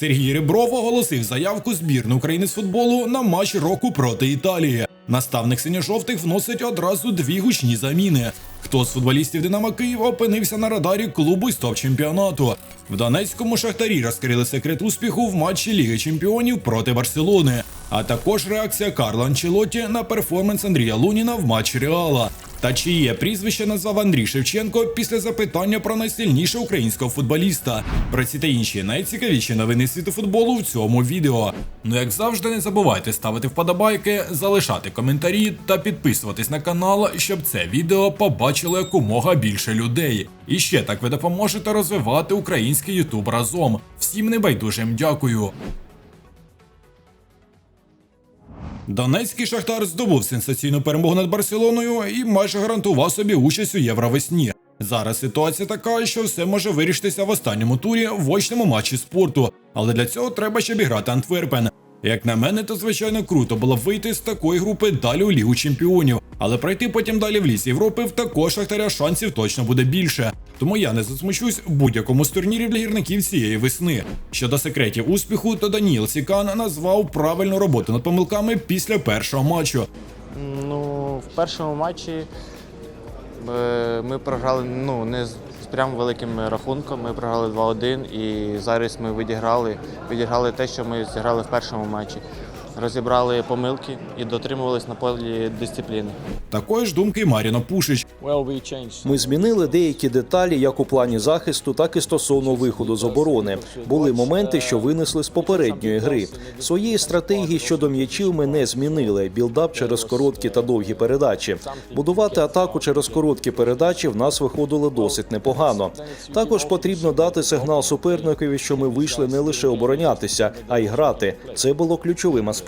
Сергій Ребров оголосив заявку збірної України з футболу на матч року проти Італії. Наставник синьо-жовтих вносить одразу дві гучні заміни. Хто з футболістів Динамо Київ опинився на радарі клубу із топ-чемпіонату? В Донецькому шахтарі розкрили секрет успіху в матчі Ліги Чемпіонів проти Барселони, а також реакція Карла Анчелотті на перформанс Андрія Луніна в матчі Реала. Та чиє прізвище назвав Андрій Шевченко після запитання про найсильнішого українського футболіста. Про ці та інші найцікавіші новини світу футболу в цьому відео. Ну як завжди, не забувайте ставити вподобайки, залишати коментарі та підписуватись на канал, щоб це відео побачило якомога більше людей. І ще так ви допоможете розвивати український Ютуб разом. Всім небайдужим дякую. Донецький шахтар здобув сенсаційну перемогу над Барселоною і майже гарантував собі участь у Євровесні. Зараз ситуація така, що все може вирішитися в останньому турі в очному матчі спорту, але для цього треба ще обіграти Антверпен. Як на мене, то звичайно круто було вийти з такої групи далі у Лігу Чемпіонів, але пройти потім далі в ліс Європи в також шахтаря шансів точно буде більше. Тому я не засмучусь в будь-якому з турнірів для гірників цієї весни. Щодо секретів успіху, то Даніл Сікан назвав правильну роботу над помилками після першого матчу. Ну, в першому матчі е, ми програли ну, не з з прям великим рахунком. Ми програли 2-1 і зараз ми відіграли, відіграли те, що ми зіграли в першому матчі. Розібрали помилки і дотримувались на полі дисципліни. Такої ж думки Маріно Пушич. Ми змінили деякі деталі як у плані захисту, так і стосовно виходу з оборони. Були моменти, що винесли з попередньої гри. Своєї стратегії щодо м'ячів ми не змінили. Білдап через короткі та довгі передачі. Будувати атаку через короткі передачі в нас виходило досить непогано. Також потрібно дати сигнал суперникові, що ми вийшли не лише оборонятися, а й грати. Це було ключовим аспектом.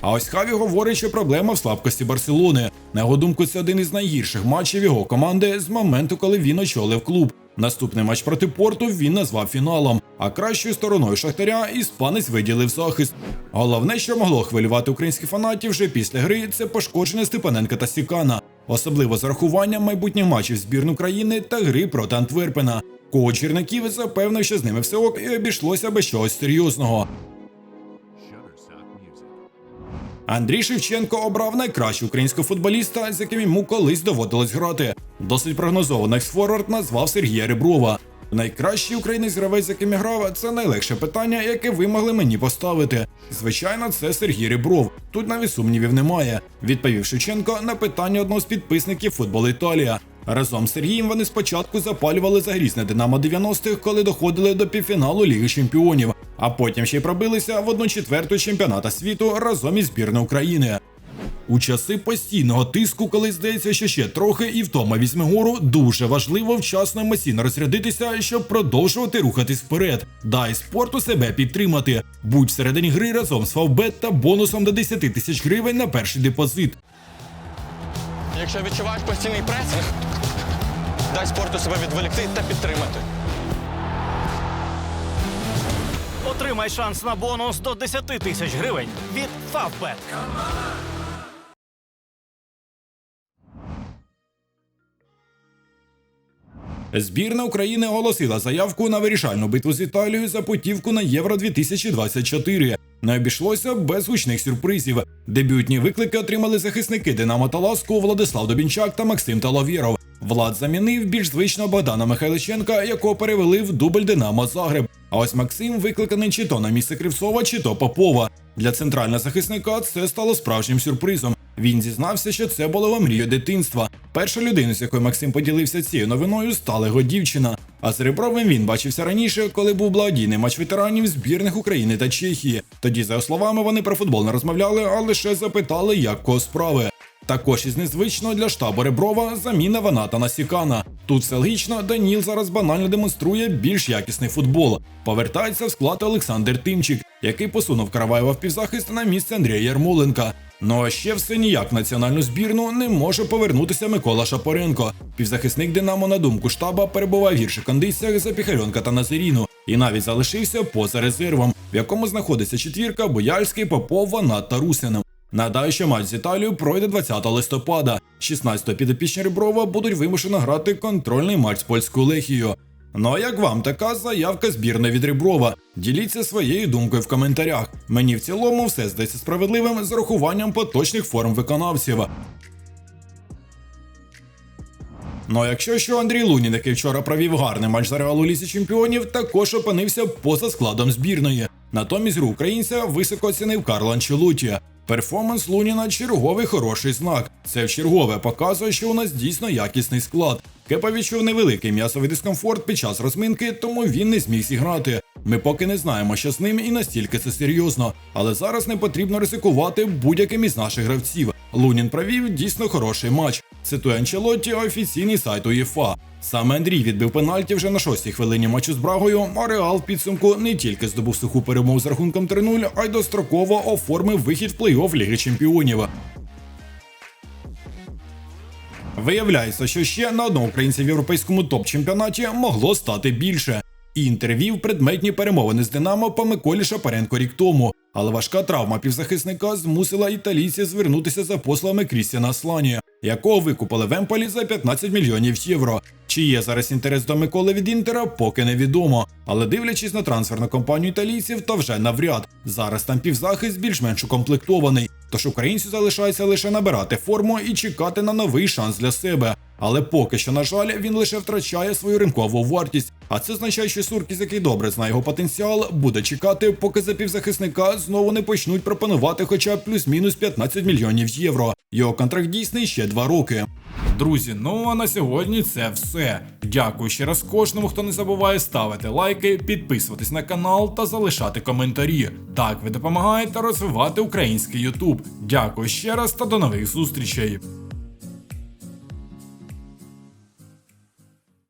А ось Хаві говорить, що проблема в слабкості Барселони. На його думку, це один із найгірших матчів його команди з моменту, коли він очолив клуб. Наступний матч проти порту він назвав фіналом. А кращою стороною шахтаря іспанець виділив захист. Головне, що могло хвилювати українських фанатів вже після гри, це пошкодження Степаненка та Сікана, особливо з урахуванням майбутніх матчів збірної України та гри проти Антверпена. Коуч Чернаків запевнив, що з ними все ок і обійшлося без чогось серйозного. Андрій Шевченко обрав найкращого українського футболіста, з яким йому колись доводилось грати. Досить прогнозований ексфорвард назвав Сергія Реброва. Найкращий українець гравець, з яким я грав, це найлегше питання, яке ви могли мені поставити. Звичайно, це Сергій Ребров. Тут навіть сумнівів немає. Відповів Шевченко на питання одного з підписників футбол Італія. Разом з Сергієм вони спочатку запалювали за грізне Динамо 90-х, коли доходили до півфіналу Ліги Чемпіонів, а потім ще й пробилися в одну четверту чемпіоната світу разом із збірною України. У часи постійного тиску, коли здається, що ще трохи і втома візьме гору, дуже важливо вчасно емоційно розрядитися, щоб продовжувати рухатись вперед. Дай спорту себе підтримати. Будь всередині гри разом з Фавбет та бонусом до 10 тисяч гривень на перший депозит. Якщо відчуваєш постійний пресинг, дай спорту себе відволікти та підтримати. Отримай шанс на бонус до 10 тисяч гривень від Favbet. Збірна України оголосила заявку на вирішальну битву з Італією за путівку на Євро 2024. Не обійшлося без гучних сюрпризів. Дебютні виклики отримали захисники Динамо та Ласку Владислав Добінчак та Максим Таловєров. Влад замінив більш звичного Богдана Михайличенка, якого перевели в дубль Динамо Загреб. А ось Максим викликаний чи то на місце Кривцова, чи то Попова. Для центрального захисника це стало справжнім сюрпризом. Він зізнався, що це його мрією дитинства. Перша людина, з якою Максим поділився цією новиною, стала його дівчина. А з Ребровим він бачився раніше, коли був благодійний матч ветеранів збірних України та Чехії. Тоді, за його словами, вони про футбол не розмовляли, а лише запитали, як кого справи. Також із незвичного для штабу Реброва заміна Ваната на Сікана. Тут все логічно, Даніл зараз банально демонструє більш якісний футбол. Повертається в склад Олександр Тимчик, який посунув Караваєва в півзахист на місце Андрія Ярмоленка. Ну а ще все ніяк в національну збірну не може повернутися Микола Шапоренко. Півзахисник Динамо, на думку штаба, перебуває в гірших кондиціях за Піхальонка та Назаріну і навіть залишився поза резервом, в якому знаходиться четвірка Бояльський, Попов, Ванат та Русинов. Нагадаю, матч з Італією пройде 20 листопада. 16-го підопічні Реброва будуть вимушено грати контрольний матч з польською Лехією. Ну а як вам така заявка збірної від Реброва? Діліться своєю думкою в коментарях. Мені в цілому все здається справедливим з урахуванням поточних форм виконавців. Ну а якщо що Андрій Лунін, який вчора провів гарний матч за Реал у Лісі Чемпіонів, також опинився поза складом збірної. Натомість гру українця високо оцінив Карло Анчелоті. Перформанс Луніна черговий хороший знак. Це вчергове показує, що у нас дійсно якісний склад. Кепа відчув невеликий м'ясовий дискомфорт під час розминки, тому він не зміг зіграти. Ми поки не знаємо, що з ним і настільки це серйозно. Але зараз не потрібно ризикувати будь-яким із наших гравців. Лунін провів дійсно хороший матч. Цитує Анчелотті офіційний сайт УЄФА. Саме Андрій відбив пенальті вже на шостій хвилині матчу з Брагою, а Реал в підсумку не тільки здобув суху перемогу з рахунком 3-0, а й достроково оформив вихід в плей-офф Ліги Чемпіонів. Виявляється, що ще на одного українця в європейському топ-чемпіонаті могло стати більше. Інтер вів предметні перемовини з Динамо по Миколі Шапаренко рік тому, але важка травма півзахисника змусила італійців звернутися за послами Крістіана Аслані, якого викупили в Емполі за 15 мільйонів євро. Чи є зараз інтерес до Миколи від Інтера, поки невідомо. Але дивлячись на трансферну компанію італійців, то вже навряд. Зараз там півзахист більш-менш укомплектований. Тож українцю залишається лише набирати форму і чекати на новий шанс для себе. Але поки що, на жаль, він лише втрачає свою ринкову вартість. А це означає, що Суркіс, який добре знає його потенціал, буде чекати, поки за півзахисника знову не почнуть пропонувати хоча б плюс-мінус 15 мільйонів євро. Його контракт дійсний ще два роки. Друзі, ну а на сьогодні це все. Дякую ще раз кожному, хто не забуває ставити лайки, підписуватись на канал та залишати коментарі. Так ви допомагаєте розвивати український Ютуб. Дякую ще раз та до нових зустрічей.